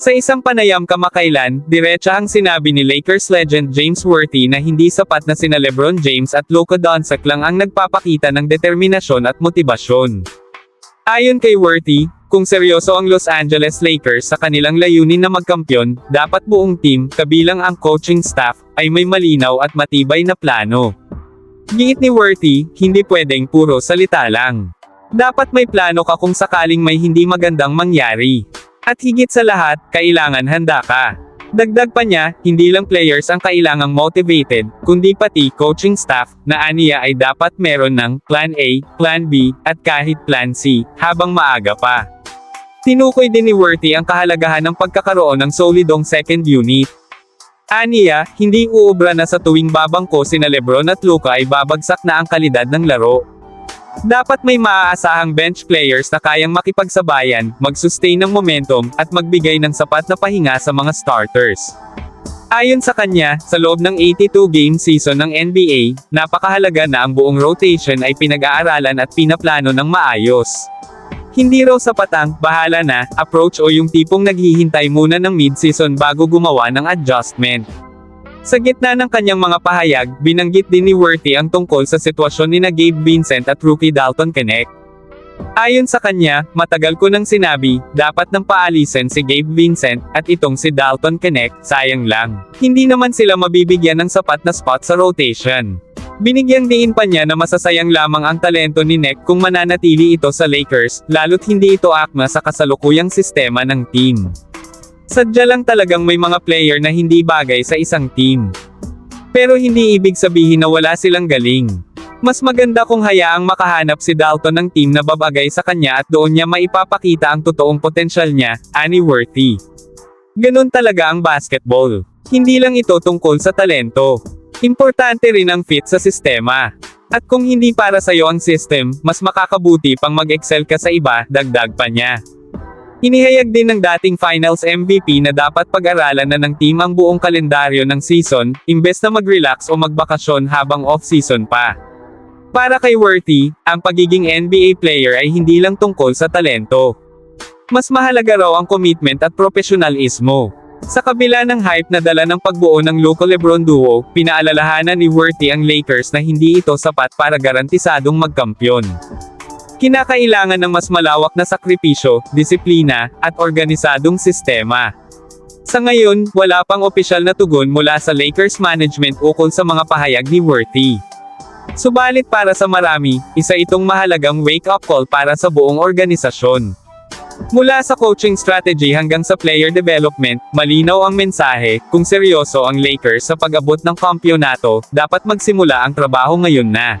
Sa isang panayam kamakailan, diretsa ang sinabi ni Lakers legend James Worthy na hindi sapat na sina LeBron James at Luka Doncic lang ang nagpapakita ng determinasyon at motibasyon. Ayon kay Worthy, kung seryoso ang Los Angeles Lakers sa kanilang layunin na magkampyon, dapat buong team, kabilang ang coaching staff, ay may malinaw at matibay na plano. Giit ni Worthy, hindi pwedeng puro salita lang. Dapat may plano ka kung sakaling may hindi magandang mangyari. At higit sa lahat, kailangan handa ka. Dagdag pa niya, hindi lang players ang kailangang motivated, kundi pati coaching staff, na aniya ay dapat meron ng Plan A, Plan B, at kahit Plan C, habang maaga pa. Tinukoy din ni Worthy ang kahalagahan ng pagkakaroon ng solidong second unit. Aniya, hindi uubra na sa tuwing babangko sina Lebron at Luka ay babagsak na ang kalidad ng laro. Dapat may maaasahang bench players na kayang makipagsabayan, mag-sustain ng momentum, at magbigay ng sapat na pahinga sa mga starters. Ayon sa kanya, sa loob ng 82-game season ng NBA, napakahalaga na ang buong rotation ay pinag-aaralan at pinaplano ng maayos. Hindi raw sapat ang, bahala na, approach o yung tipong naghihintay muna ng mid-season bago gumawa ng adjustment. Sa gitna ng kanyang mga pahayag, binanggit din ni Worthy ang tungkol sa sitwasyon ni na Gabe Vincent at rookie Dalton Connect. Ayon sa kanya, matagal ko nang sinabi, dapat nang paalisin si Gabe Vincent, at itong si Dalton Connect, sayang lang. Hindi naman sila mabibigyan ng sapat na spot sa rotation. Binigyang diin pa niya na masasayang lamang ang talento ni Neck kung mananatili ito sa Lakers, lalo't hindi ito akma sa kasalukuyang sistema ng team. Sadya lang talagang may mga player na hindi bagay sa isang team. Pero hindi ibig sabihin na wala silang galing. Mas maganda kung hayaang makahanap si Dalton ng team na babagay sa kanya at doon niya maipapakita ang totoong potensyal niya, ani Worthy. Ganon talaga ang basketball. Hindi lang ito tungkol sa talento. Importante rin ang fit sa sistema. At kung hindi para sa'yo ang system, mas makakabuti pang mag-excel ka sa iba, dagdag pa niya. Inihayag din ng dating Finals MVP na dapat pag-aralan na ng team ang buong kalendaryo ng season, imbes na mag-relax o magbakasyon habang off-season pa. Para kay Worthy, ang pagiging NBA player ay hindi lang tungkol sa talento. Mas mahalaga raw ang commitment at profesionalismo. Sa kabila ng hype na dala ng pagbuo ng Luka Lebron duo, pinaalalahanan ni Worthy ang Lakers na hindi ito sapat para garantisadong magkampyon. Kinakailangan ng mas malawak na sakripisyo, disiplina, at organisadong sistema. Sa ngayon, wala pang opisyal na tugon mula sa Lakers management ukol sa mga pahayag ni Worthy. Subalit para sa marami, isa itong mahalagang wake-up call para sa buong organisasyon. Mula sa coaching strategy hanggang sa player development, malinaw ang mensahe, kung seryoso ang Lakers sa pag-abot ng kampyonato, dapat magsimula ang trabaho ngayon na.